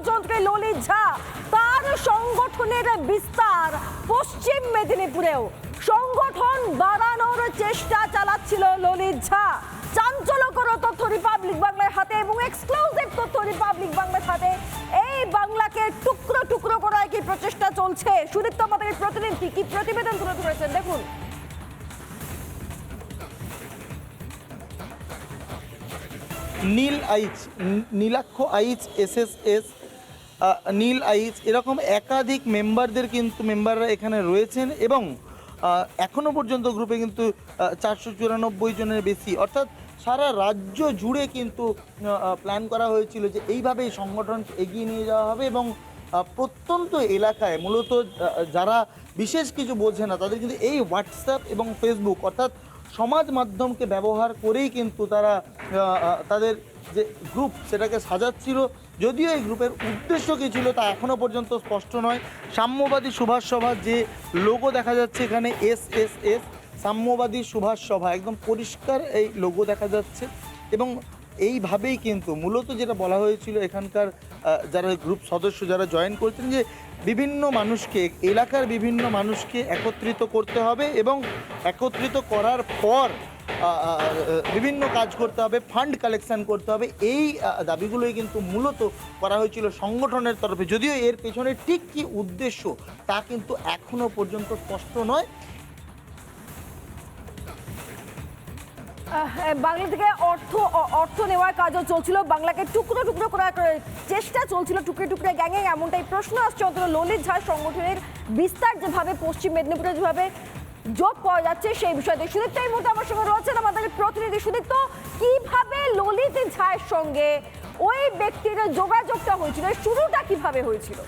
ষড়যন্ত্রে ললিত ঝা তার সংগঠনের বিস্তার পশ্চিম মেদিনীপুরেও। সংগঠন বাড়ানোর চেষ্টা চালাচ্ছিল ললিত ঝা চাঞ্চল্যকর তথ্য রিপাবলিক বাংলার হাতে এবং এক্সক্লুসিভ তথ্য রিপাবলিক বাংলার হাতে। এই বাংলাকে টুকরো টুকরো করার কি প্রচেষ্টা চলছে। সুদীপ্ত আমাদের প্রতিনিধি, কি প্রতিবেদন তুলে ধরেছেন? দেখুন। Neel Aich Nilakshya Aich, S S S Neel Aich এরকম একাধিক মেম্বারদের কিন্তু মেম্বাররা এখানে রয়েছেন এবং আহ, এখনও পর্যন্ত গ্রুপে কিন্তু চারশো চুরানব্বই জনের বেশি। অর্থাৎ সারা রাজ্য জুড়ে কিন্তু প্ল্যান করা হয়েছিল যে এইভাবেই সংগঠন এগিয়ে নিয়ে যাওয়া হবে এবং প্রত্যন্ত এলাকায় মূলত যারা বিশেষ কিছু বোঝে না তাদের কিন্তু এই হোয়াটসঅ্যাপ এবং ফেসবুক অর্থাৎ সমাজ মাধ্যমকে ব্যবহার করেই কিন্তু তারা তাদের যে গ্রুপ সেটাকে সাজাচ্ছিল। যদিও এই গ্রুপের উদ্দেশ্য কী ছিল তা এখনও পর্যন্ত স্পষ্ট নয়। সাম্যবাদী সুভাষ সভা যে লোগো দেখা যাচ্ছে এখানে এস এস এস সাম্যবাদী সুভাষ সভা, একদম পরিষ্কার এই লোগো দেখা যাচ্ছে। এবং এইভাবেই কিন্তু মূলত যেটা বলা হয়েছিল এখানকার যারা গ্রুপ সদস্য যারা জয়েন করেছেন যে বিভিন্ন মানুষকে, এলাকার বিভিন্ন মানুষকে একত্রিত করতে হবে এবং একত্রিত করার পর বিভিন্ন কাজ করতে হবে ফান্ড কালেকশন করতে হবে, এই দাবিগুলোই কিন্তু মূলত করা হয়েছিল সংগঠনের তরফে। যদিও এর পেছনে ঠিক কী উদ্দেশ্য তা কিন্তু এখনও পর্যন্ত স্পষ্ট নয়। বাংলা থেকে অর্থ অর্থ নেওয়ার কাজও চলছিল। বাংলাকে টুকরো টুকরো করার চেষ্টা চলছিল টুকরে টুকরে গ্যাংয়ে। এমনটাই প্রশ্ন আসছে অন্তত ললিত ঝা সংগঠনের বিস্তার যেভাবে, পশ্চিম মেদিনীপুরে যেভাবে যোগ পাওয়া যাচ্ছে সেই বিষয়তে সুদীপ্ত এই মুহূর্তে আমার সঙ্গে রয়েছেন আমাদের প্রতিনিধি। সুদীপ্ত, কীভাবে ললিত ঝায়ের সঙ্গে ওই ব্যক্তির যোগাযোগটা হয়েছিল? শুরুটা কীভাবে হয়েছিল?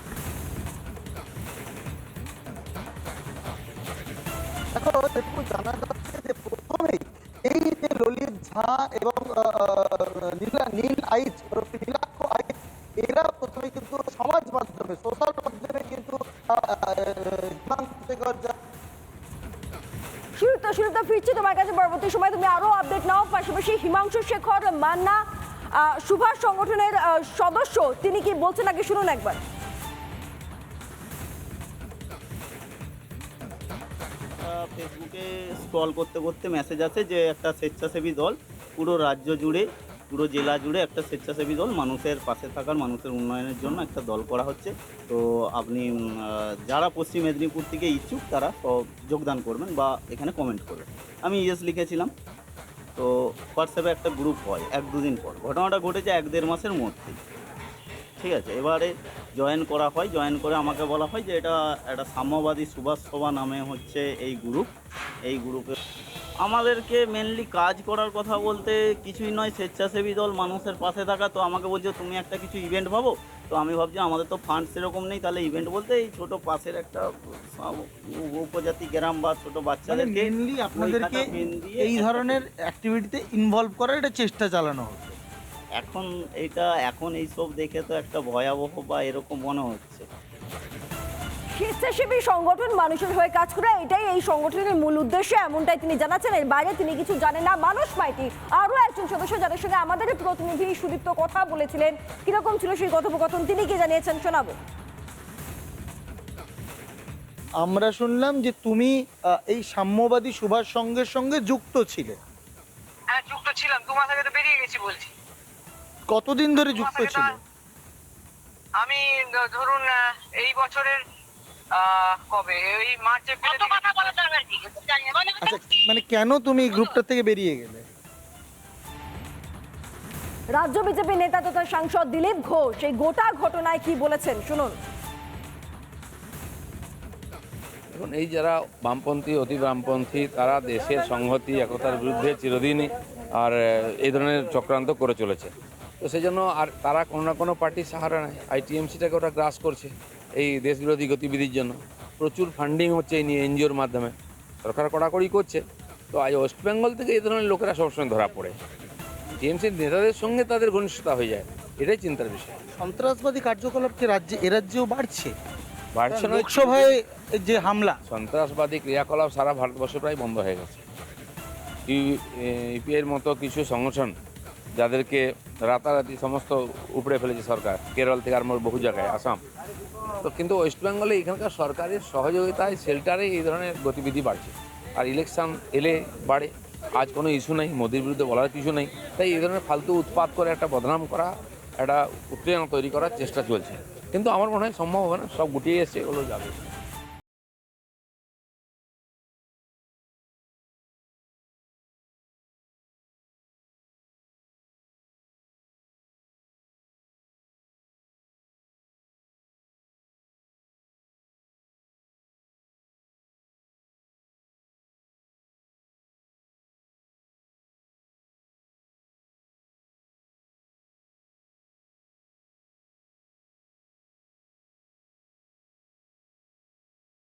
জানা যাচ্ছে যে প্রথমেই এই যে ললিত ঝা এবং নীলা আইচ ওরফে নীলাক্ষ আইচ এরা প্রথমে কিন্তু সমাজ মাধ্যমে সোশ্যাল মাধ্যমে কিন্তু আহ, আহ, হিমাংশু শেখর যা শুরুতে শুরুতে ফিরছি তোমার কাছে পরবর্তী সময় তুমি আরও আপডেট নাও। পাশাপাশি হিমাংশু শেখর, মান্না সুভাষ সংগঠনের সদস্য, তিনি কি বলছেন আগে শুনুন একবার। ফেসবুকে স্ক্রল করতে করতে মেসেজ আছে যে একটা স্বেচ্ছাসেবী দল পুরো রাজ্য জুড়ে পুরো জেলা জুড়ে একটা স্বেচ্ছাসেবী দল, মানুষের পাশে থাকার, মানুষের উন্নয়নের জন্য একটা দল করা হচ্ছে। তো আপনি যারা পশ্চিম মেদিনীপুর থেকে ইচ্ছুক, তারা যোগদান করবেন বা এখানে কমেন্ট করবেন। আমি ইয়েস লিখেছিলাম। তো হোয়াটসঅ্যাপে একটা গ্রুপ হয়, এক দুদিন পর। ঘটনাটা ঘটেছে এক দেড় মাসের মধ্যেই ঠিক আছে, এবারে জয়েন করা হয় জয়েন করে আমাকে বলা হয় যে এটা একটা সাম্যবাদী সুভাষ সভা নামে হচ্ছে এই গ্রুপ এই গ্রুপে আমাদেরকে মেনলি কাজ করার কথা বলতে কিছুই নয় স্বেচ্ছাসেবী দল মানুষের পাশে থাকা। তো আমাকে বলছে তুমি একটা কিছু ইভেন্ট ভাবো? তো আমি ভাবছি আমাদের তো ফান্ড সেরকম নেই তাহলে ইভেন্ট বলতে এই ছোট পাশের একটা উপজাতি গ্রাম বা ছোট মানে বাচ্চাদেরকে মেনলি আপনাদেরকে এই ধরনের অ্যাক্টিভিটিতে ইনভলভ করার একটা চেষ্টা চালানো হচ্ছে। এখন এটা এখন এইসব দেখে তো একটা ভয়াবহ বা এরকম মনে হচ্ছে। স্বেচ্ছাসেবী সংগঠন মানুষের হয়ে কাজ করে এটাই এই সংগঠনের মূল উদ্দেশ্য এমনটাই তিনি জানাচ্ছেন। এর বাইরে তিনি কিছু জানেন না। মানুষ মাইতি আরও একজন সদস্য যাদের সঙ্গে আমাদের প্রতিনিধি সুদীপ্ত কথা বলেছিলেন। কীরকম ছিল সেই কথোপকথন? তিনি কি জানিয়েছেন? শোনাবো। আমরা শুনলাম যে তুমি এই সাম্যবাদী সুভাষ সংঘের সঙ্গে যুক্ত ছিলে। হ্যাঁ যুক্ত ছিলাম। দু মাস আগে তো বেরিয়ে গেছি বলছি। কতদিন ধরে যুক্ত ছিলে? আমি ধরুন এই বছরের কবে? এই মার্চ এপ্রিল আচ্ছা মানে কেন তুমি গ্রুপটা থেকে বেরিয়ে গেলে? রাজ্য বিজেপি নেতা তথা সাংসদ দিলীপ ঘোষ এই গোটা ঘটনায় কি বলেছেন? শুনুন। এখন এই যারা বামপন্থী অতি বামপন্থী তারা দেশের সংহতি একতার বিরুদ্ধে চিরদিনই আর এই ধরনের চক্রান্ত করে চলেছে। তো সেই জন্য আর তারা কোনো না কোনো পার্টির সাহারা নেয় আইটিএমসিটাকে ওটা গ্রাস করছে। এই দেশবিরোধী গতিবিধির জন্য। প্রচুর ফান্ডিং হচ্ছে এই নিয়ে এনজিওর মাধ্যমে। সরকার কড়াকড়ি করছে। তো আজ ওয়েস্ট বেঙ্গল থেকে এই ধরনের লোকেরা সবসময় ধরা পড়ে। টিএমসির নেতাদের সঙ্গে তাদের ঘনিষ্ঠতা হয়ে যায়। এটাই চিন্তার বিষয়। সন্ত্রাসবাদী কার্যকলাপ কি রাজ্যে এ রাজ্যেও বাড়ছে। বাড়ছে না লোকসভায় যে হামলা। সন্ত্রাসবাদী ক্রিয়াকলাপ সারা ভারতবর্ষে প্রায় বন্ধ হয়ে গেছে। ইউপিআইয়ের মতো কিছু সংগঠন যাদেরকে রাতারাতি সমস্ত উপড়ে ফেলেছে সরকার কেরল থেকে করে বহু জায়গায় আসাম। তো কিন্তু ওয়েস্ট বেঙ্গলে এখানকার সরকারের সহযোগিতায় শেল্টারে এই ধরনের গতিবিধি বাড়ছে। আর ইলেকশন এলে বাড়ে। আজ কোনো ইস্যু নেই, মোদির বিরুদ্ধে বলার কিছু নেই। তাই এই ধরনের ফালতু উৎপাত করে একটা বদনাম করা, একটা উত্তেজনা তৈরি করার চেষ্টা চলছে। কিন্তু আমার মনে হয় সম্ভব হবে না, সব গুটিয়ে এসছে এগুলো যাবে।